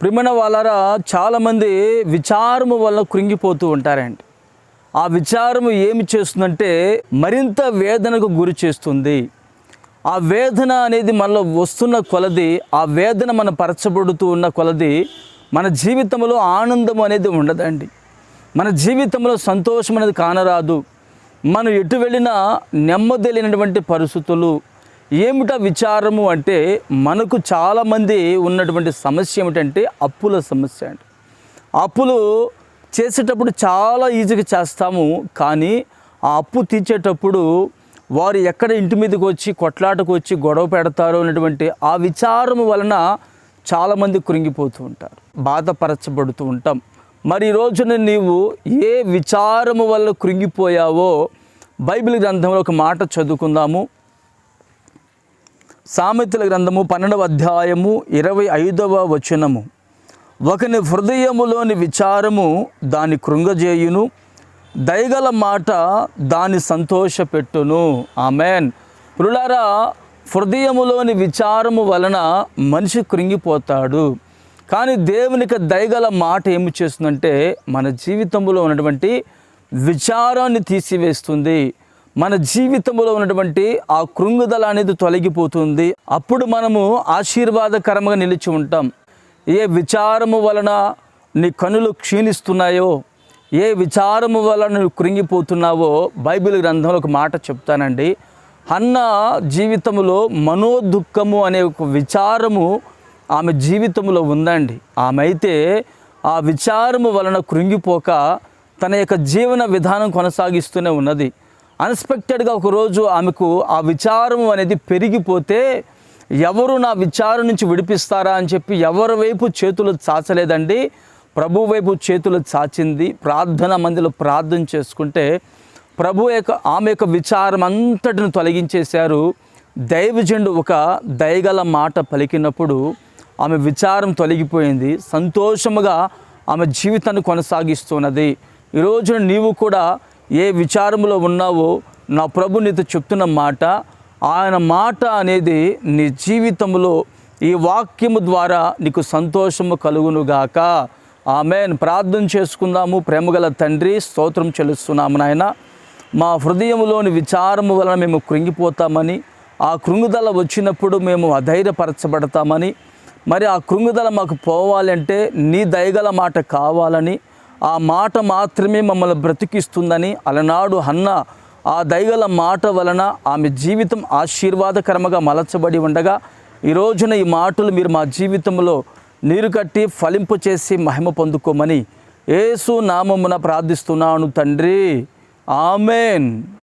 ప్రిమణ వాళ్ళరా చాలామంది విచారము వల్ల కృంగిపోతూ ఉంటారండి. ఆ విచారము ఏమి చేస్తుందంటే మరింత వేదనకు గురి చేస్తుంది. ఆ వేదన అనేది మనలో వస్తున్న కొలది ఆ వేదన మన పరచబడుతూ ఉన్న కొలది మన జీవితంలో ఆనందం అనేది ఉండదండి. మన జీవితంలో సంతోషం అనేది కానరాదు. మనం ఎటు వెళ్ళినా నెమ్మది లేనటువంటి పరిస్థితులు ఏమిటా విచారము అంటే మనకు చాలామంది ఉన్నటువంటి సమస్య ఏమిటంటే అప్పుల సమస్య అండి. అప్పులు చేసేటప్పుడు చాలా ఈజీగా చేస్తాము కానీ ఆ అప్పు తీర్చేటప్పుడు వారు ఎక్కడ ఇంటి మీదకి వచ్చి కొట్లాటకు వచ్చి గొడవ పెడతారో అనేటువంటి ఆ విచారము వలన చాలామంది కృంగిపోతూ ఉంటారు బాధపరచబడుతూ ఉంటాం. మరి ఈ రోజున నీవు ఏ విచారము వల్ల కృంగిపోయావో బైబిల్ గ్రంథంలో ఒక మాట చదువుకుందాము. సామెతల గ్రంథము పన్నెండవ అధ్యాయము ఇరవై ఐదవ వచనము. ఒకని హృదయములోని విచారము దాని కృంగజేయును దయగల మాట దాని సంతోషపెట్టును. ఆమెన్. పురులారా హృదయములోని విచారము వలన మనిషి కృంగిపోతాడు. కానీ దేవునికి దయగల మాట ఏమి చేస్తుందంటే మన జీవితంలో ఉన్నటువంటి విచారాన్ని తీసివేస్తుంది. మన జీవితంలో ఉన్నటువంటి ఆ కృంగుదల అనేది తొలగిపోతుంది. అప్పుడు మనము ఆశీర్వాదకరంగా నిలిచి ఉంటాం. ఏ విచారము వలన నీ కనులు క్షీణిస్తున్నాయో ఏ విచారము వలన నువ్వు కృంగిపోతున్నావో బైబిల్ గ్రంథంలో ఒక మాట చెప్తానండి. అన్న జీవితంలో మనోదుఖము అనే ఒక విచారము ఆమె జీవితంలో ఉందండి. ఆమె అయితే ఆ విచారము వలన కృంగిపోక తన యొక్క జీవన విధానం కొనసాగిస్తూనే ఉన్నది. అన్ఎక్స్పెక్టెడ్గా ఒకరోజు ఆమెకు ఆ విచారం అనేది పెరిగిపోతే ఎవరు నా విచారం నుంచి విడిపిస్తారా అని చెప్పి ఎవరి వైపు చేతులు చాచలేదండి. ప్రభు వైపు చేతులు చాచింది. ప్రార్థన మందిలో ప్రార్థన చేసుకుంటే ప్రభు యొక్క ఆమె యొక్క విచారం అంతటిని తొలగించేశారు. దైవజండు ఒక దయగల మాట పలికినప్పుడు ఆమె విచారం తొలగిపోయింది. సంతోషముగా ఆమె జీవితాన్ని కొనసాగిస్తున్నది. ఈరోజు నీవు కూడా ఏ విచారంలో ఉన్నావో నా ప్రభు నీతో చెప్తున్న మాట ఆయన మాట అనేది నీ జీవితంలో ఈ వాక్యము ద్వారా నీకు సంతోషము కలుగునుగాక. ఆమెన్. ప్రార్థన చేసుకుందాము. ప్రేమగల తండ్రి స్తోత్రం చెల్లిస్తున్నాము నాయన. మా హృదయంలోని విచారము వలన మేము కృంగిపోతామని ఆ కృంగుదల వచ్చినప్పుడు మేము అధైర్యపరచబడతామని మరి ఆ కృంగుదల మాకు పోవాలంటే నీ దయగల మాట కావాలని ఆ మాట మాత్రమే మమ్మల్ని బ్రతికిస్తుందని అలనాడు అన్న ఆ దయగల మాట వలన ఆమె జీవితం ఆశీర్వాదకరముగా మలచబడి ఉండగా ఈ రోజున ఈ మాటలు మీరు మా జీవితంలో నీరు కట్టి ఫలింపు చేసి మహిమ పొందుకోమని యేసు నామమున ప్రార్థిస్తున్నాను తండ్రి. ఆమెన్.